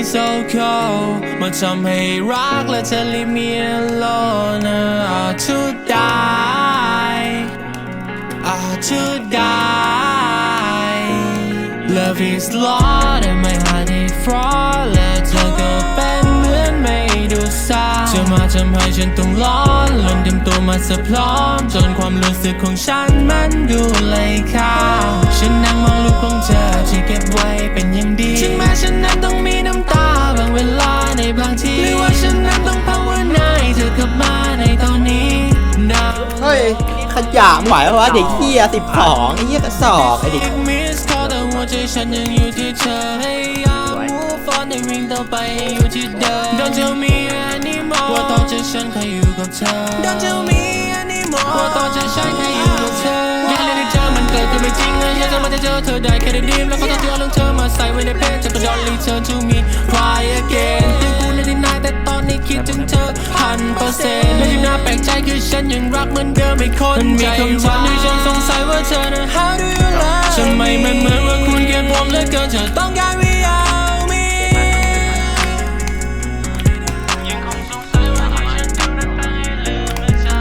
่ so cold มาทำให้รักและเธอ leave me alone I to die I to die Love is lost and my heart is fraud และเธอก็เป็นเหมือนไม่ดูซาเธอมาทำให้ฉันต้องร้อนลนเต็มตัวมาสะพร้อม จนความรู้สึกของฉันมันดูเลยค่าฉันนั่งมองรูปของเธอที่เก็บไว้เป็นอย่างดีถึงแม้ฉันนั้นต้องะไหวปะวะเด็กเฮียสิบสองไอ้เฮียกระสอบไอ้เด็กมิสคอแต่หัวใจฉันยังอยู่ที่เธอให้ยาม move on ในวิ่งต่อไปให้อยู่ที่เดิม Don't tell me anymore ว่าต่อจากฉันแค่อยู่กับเธอ Don't tell me anymore ว่าต่อจากฉันแค่อยู่กับเธออยากเล่นให้เธอมันเกิดขึ้นไม่จริงเลยอยากจะมาเจอเธอได้แค่ได้ดีมแล้วก็ต้องเจอเรื่องเธอมาใส่ไว้ในเพลงจะก็ don't return to me เปอร์เซ็นต์และที่น่าแปลกใจคือฉันยังรักเหมือนเดิมไม่คนมันมีคำถามที่ฉันสงสัยว่าเธอนั้น how do you love ทำไมมันเหมือนว่าคุณเกลียดผมเหลือเกินเธอต้องการ without me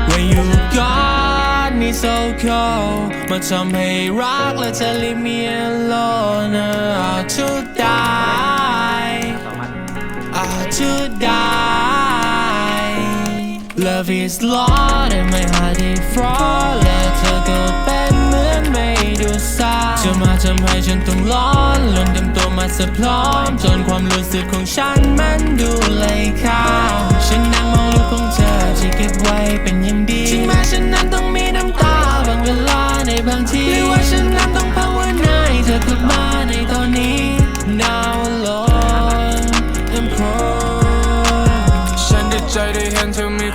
ว่า you got me so cold มาทำให้รักและเธอ leave me alone I to Love is lost and my heart is fraud และเธอก็เป็นเหมือนไม่ดูซาจะมาทำให้ฉันต้องร้อนลนเต็มตัวมาสะพร้อม จนความรู้สึกของฉันมันดูเลยค่าฉันนั่งมองรูปของเธอที่เก็บไว้เป็นอย่างดีถึงแม้ฉันนั้นต้องมีน้ำตาบางเวลาในบางทีหรือว่าฉันนั้นต้องภาวนาให้เธอกลับมาใน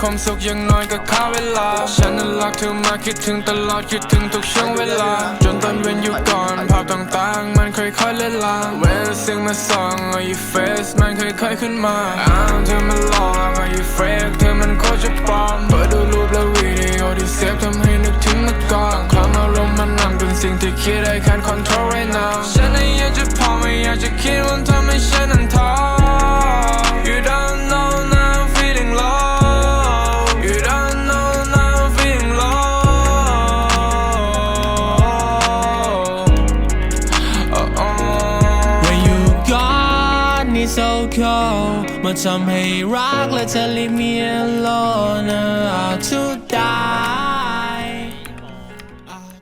ความสุขอย่างน้อยก็ค่าเวลา ฉันนั้นรักเธอมากคิดถึงตลอดคิดถึงทุกช่วงเวลา จนตอนเว้นอยู่ก่อนภาพต่างๆ มันค่อยๆเลือนลางเวลาสิ่งมาส่องเอาอยู่เฟซมันค่อยๆขึ้นมาอ้าวเธอมันหลอกเอาอยู่เฟกเธอมันโคตรจะปลอมเปิดดูรูปและวิดีโอที่เซฟทำให้นึกถึงเมื่อก่อนความอารมณ์มันนำเป็นสิ่งที่คิด I can't control right now so cold มาทำให้รักและเธอ leave me alone I to die